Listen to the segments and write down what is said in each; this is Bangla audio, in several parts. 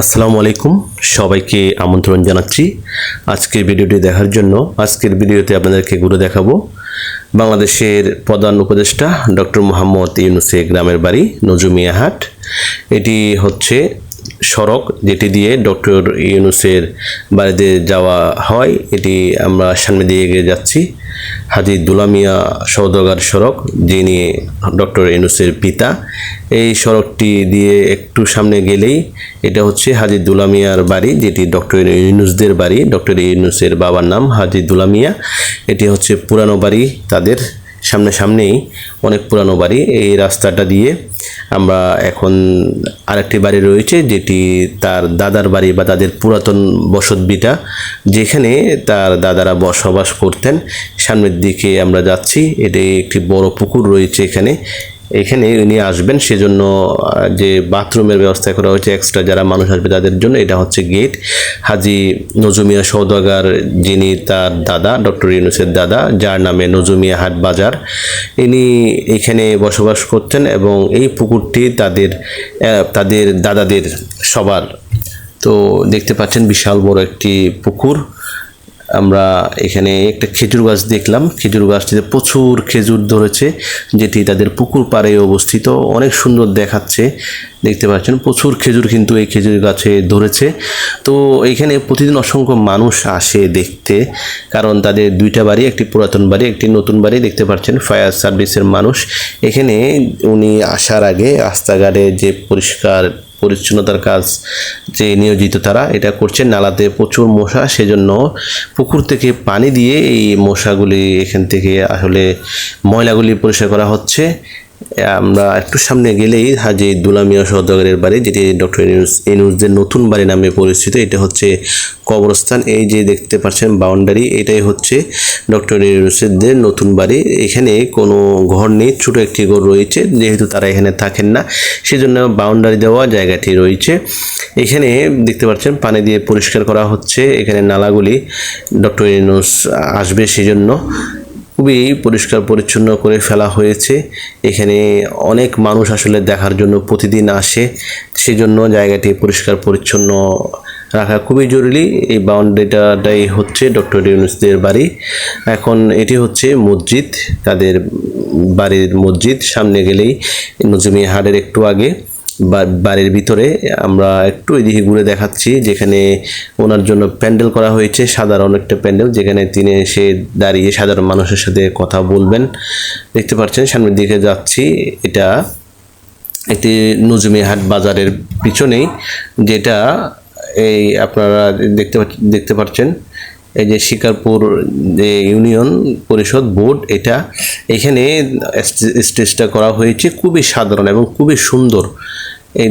আসসালামু আলাইকুম, সবাইকে আমন্ত্রণ জানাচ্ছি। আজকের ভিডিওটি দেখার জন্য আজকের ভিডিওতে আপনাদেরকে ঘুরে দেখাবো বাংলাদেশের প্রধান উপদেষ্টা ডক্টর মোহাম্মদ ইউনুসে গ্রামের বাড়ি নজুমিয়াহাট এটি হচ্ছে সড়ক যেটি দিয়ে ডক্টর ইউনুসের বাড়িতে যাওয়া হয়, এটি আমরা সামনে দিয়ে এগিয়ে যাচ্ছি। হাজি দুলামিয়া সৌদাগর সড়ক, যিনি ডক্টর ইউনুসের পিতা। এই সড়কটি দিয়ে একটু সামনে গেলেই এটা হচ্ছে হাজি দুলামিয়ার বাড়ি, যেটি ডক্টর ইউনুসদের বাড়ি। ডক্টর ইউনুসের বাবার নাম হাজি দুলামিয়া। এটি হচ্ছে পুরানো বাড়ি তাদের। সামনেই অনেক পুরানো বাড়ি। এই রাস্তাটা দিয়ে আমরা এখন আরেকটি বাড়ি রয়েছে, যেটি তার দাদার বাড়ি বা তাদের পুরাতন বসতবিটা, যেখানে তার দাদারা বসবাস করতেন। সামনের দিকে আমরা যাচ্ছি, এটি একটি বড় পুকুর রয়েছে এখানে। এখানে উনি আসবেন সেজন্য যে বাথরুমের ব্যবস্থা করা হয়েছে এক্সট্রা যারা মানুষ আসবে তাদের জন্য এটা হচ্ছে গেট হাজি নজুমিয়া সৌদাগার যিনি তার দাদা ডক্টর ইউনুসের দাদা, যার নামে নজুমিয়া হাট বাজার। ইনি এখানে বসবাস করতেন এবং এই পুকুরটি তাদের তাদের দাদাদের সবার। তো দেখতে পাচ্ছেন বিশাল বড় একটি পুকুর। আমরা এখানে একটা খেজুর গাছ দেখলাম। খেজুর গাছটিতে প্রচুর খেজুর ধরেছে, যেটি তাদের পুকুর পাড়ে অবস্থিত। অনেক সুন্দর দেখাচ্ছে। দেখতে পাচ্ছেন, প্রচুর খেজুর কিন্তু এই খেজুর গাছে ধরেছে। তো এইখানে প্রতিদিন অসংখ্য মানুষ আসে দেখতে, কারণ তাদের দুইটা বাড়ি, একটি পুরাতন বাড়ি, একটি নতুন বাড়ি। দেখতে পাচ্ছেন, ফায়ার সার্ভিসের মানুষ। এখানে উনি আসার আগে রাস্তাঘাটে যে পরিষ্কার পরিচ্ছন্নতার কাজ যে নিয়োজিত তারা, এটা করছে নালাতে প্রচুর মশা, সেজন্য পুকুর থেকে পানি দিয়ে এই মশাগুলি এখান থেকে আসলে ময়লাগুলি পরিষ্কার করা হচ্ছে। আমরা একটু সামনে গেলেই হাজি দুলামিয়া সৌদাগরের বাড়ি, যেটি ডক্টর ইনুস ইনুসদের নতুন বাড়ি নামে পরিচিত। এটা হচ্ছে কবরস্থান। এই যে দেখতে পাচ্ছেন বাউন্ডারি, এটাই হচ্ছে ডক্টর ইউনুসদের নতুন বাড়ি। এখানে কোনো ঘর নেই, ছোটো একটি ঘর রয়েছে, যেহেতু তারা এখানে থাকেন না, সেজন্য বাউন্ডারি দেওয়া জায়গাটি রয়েছে। এখানে দেখতে পাচ্ছেন, পানি দিয়ে পরিষ্কার করা হচ্ছে। এখানে নালাগুলি ডক্টর ইউনুস আসবে সেজন্য। খুবই পরিষ্কার পরিচ্ছন্ন করে ফেলা হয়েছে। এখানে অনেক মানুষ আসলে দেখার জন্য প্রতিদিন আসে। সেজন্য জায়গাটি পরিষ্কার পরিচ্ছন্ন রাখা খুবই জরুরি। এই বাউন্ডারিটাটাই হচ্ছে ডক্টর ইউনুসদের বাড়ি। এখন এটি হচ্ছে মসজিদ, তাদের বাড়ির মসজিদ। সামনে গেলেই নজমি হাটের একটু আগে। বাড়ির ভিতরে আমরা একটু এদিকে ঘুরে দেখাচ্ছি, যেখানে ওনার জন্য প্যান্ডেল করা হয়েছে সাধারণ একটা প্যান্ডেল, যেখানে তিনি এসে দাঁড়িয়ে সাধারণ মানুষের সাথে কথা বলবেন। দেখতে পাচ্ছেন, সামনের দিকে যাচ্ছি, এটা একটি নজমিহাট বাজারের পিছনেই, যেটা এই আপনারা দেখতে দেখতে পাচ্ছেন। এই যে শিকারপুর, যে ইউনিয়ন পরিষদ বোর্ড, এটা এখানে স্টেজটা করা হয়েছে খুবই সাধারণ এবং খুবই সুন্দর। এই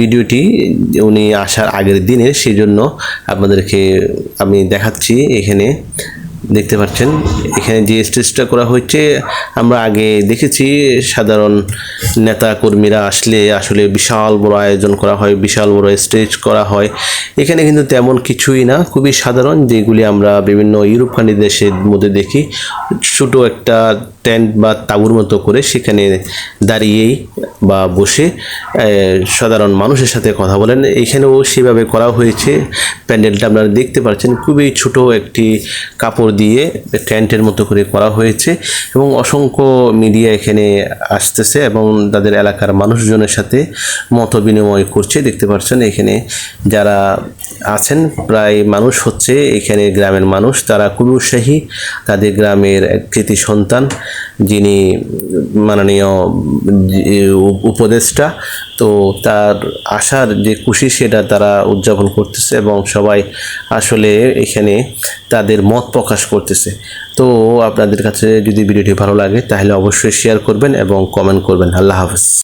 ভিডিওটি উনি আসার আগের দিনে, সেজন্য আপনাদেরকে আমি দেখাচ্ছি এখানে। দেখতে পাচ্ছেন। এখানে যে স্টেজটা করা হয়েছে, আমরা আগে দেখেছি সাধারণ নেতা কর্মীরা আসলে আসলে বিশাল বড় আয়োজন করা হয়, বিশাল বড় স্টেজ করা হয়। এখানে কিন্তু তেমন কিছুই না, খুবই সাধারণ, যেগুলি আমরা বিভিন্ন ইউরোপ ইউরোপখানি দেশের মধ্যে দেখি। ছোটো একটা টেন্ট বা তাঁবুর মতো করে সেখানে দাঁড়িয়েই বা বসে সাধারণ মানুষের সাথে কথা বলেন। এখানেও সেভাবে করা হয়েছে। প্যান্ডেলটা আপনারা দেখতে পাচ্ছেন, খুবই ছোট একটি কাপড় দিয়ে টেন্টের মতো করে করা হয়েছে এবং অসংখ্য মিডিয়া এখানে আসতেছে এবং তাদের এলাকার মানুষজনের সাথে মত বিনিময় করছে। দেখতে পাচ্ছেন এখানে যারা আছেন, প্রায় মানুষ হচ্ছে এখানে গ্রামের মানুষ। তারা খুবই উৎসাহী তাদের গ্রামের কৃতি সন্তান, যিনি মাননীয় উপদেষ্টা। তো তার আসার যে খুশি, সেটা তারা উদযাপন করতেছে এবং সবাই আসলে এখানে তাদের মত প্রকাশ করতেছে। তো আপনাদের কাছে যদি ভিডিওটি ভালো লাগে, তাহলে অবশ্যই শেয়ার করবেন এবং কমেন্ট করবেন। আল্লাহ হাফেজ।